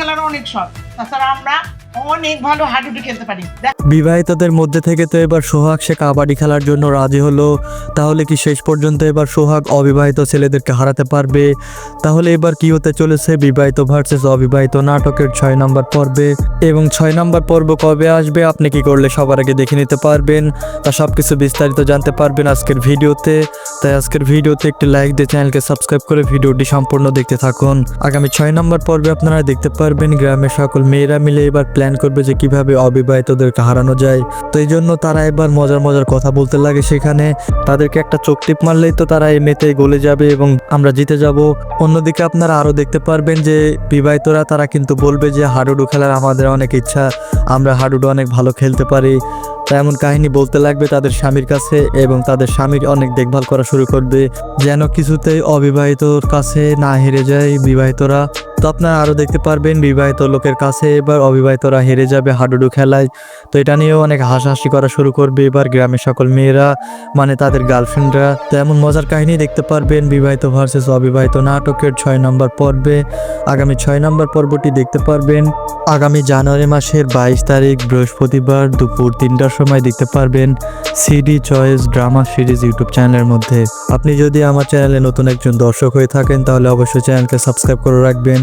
খেলার অনেক শখ। তাছাড়া আমরা অনেক ভালো হাডুডু খেলতে পারি। বিবাহিতদের মধ্যে থেকে তো এবার সোহাগ সে কাবাডি খেলার জন্য রাজি হলো। তাহলে কি শেষ পর্যন্ত এবার সোহাগ অবিবাহিত ছেলেদেরকে হারাতে পারবে? তাহলে এবার কি হতে চলেছে? বিবাহিত ভার্সেস অবিবাহিত নাটকের ছয় নম্বর পর্বে। এবং ছয় নম্বর পর্ব কবে আসবে? আপনি কি করলে সবার আগে দেখে নিতে পারবেন। তা সব কিছু বিস্তারিত জানতে পারবেন আজকের ভিডিওতে। তাই আজকের ভিডিওতে একটি লাইক দিয়ে চ্যানেলকে সাবস্ক্রাইব করে ভিডিওটি সম্পূর্ণ দেখতে থাকুন। আগামী ছয় নম্বর পর্বে আপনারা দেখতে পারবেন গ্রামের সকল মেয়েরা মিলে এবার প্ল্যান করবে যে কীভাবে অবিবাহিতদেরকে হারানো যায়। তো এই জন্য তারা এবার মজার মজার কথা বলতে লাগে সেখানে। তাদেরকে একটা চোখ টিপ মারলেই তো তারা এমনিতেই গলে যাবে এবং আমরা জিতে যাব। অন্যদিকে আপনারা আরও দেখতে পারবেন যে বিবাহিতরা তারা কিন্তু বলবে যে হাডুডু খেলার আমাদের অনেক ইচ্ছা। আমরা হাডুডু অনেক ভালো খেলতে পারি। তা এমন কাহিনী বলতে লাগবে তাদের স্বামীর কাছে এবং তাদের স্বামীর অনেক দেখভাল করা শুরু করবে যেন কিছুতেই অবিবাহিতর কাছে না হেরে যায় বিবাহিতরা। তো আপনারা আরও দেখতে পারবেন, বিবাহিত লোকের কাছে এবার অবিবাহিতরা হেরে যাবে হাডুডু খেলায়। তো এটা নিয়েও অনেক হাসাহাসি করা শুরু করবে এবার গ্রামের সকল মেয়েরা মানে তাদের গার্লফ্রেন্ডরা তো এমন মজার কাহিনী দেখতে পারবেন, বিবাহিত ভার্সেস অবিবাহিত নাটকের ছয় নম্বর পর্বে। আগামী ছয় নম্বর পর্বটি দেখতে পারবেন। আগামী জানুয়ারি মাসের বাইশ তারিখ, বৃহস্পতিবার দুপুর তিনটার সময় দেখতে পারবেন CD choice drama series YouTube চ্যানেলের মধ্যে। আপনি যদি আমার চ্যানেলে নতুন একজন দর্শক হয়ে থাকেন, তাহলে অবশ্যই চ্যানেলকে সাবস্ক্রাইব করে রাখবেন।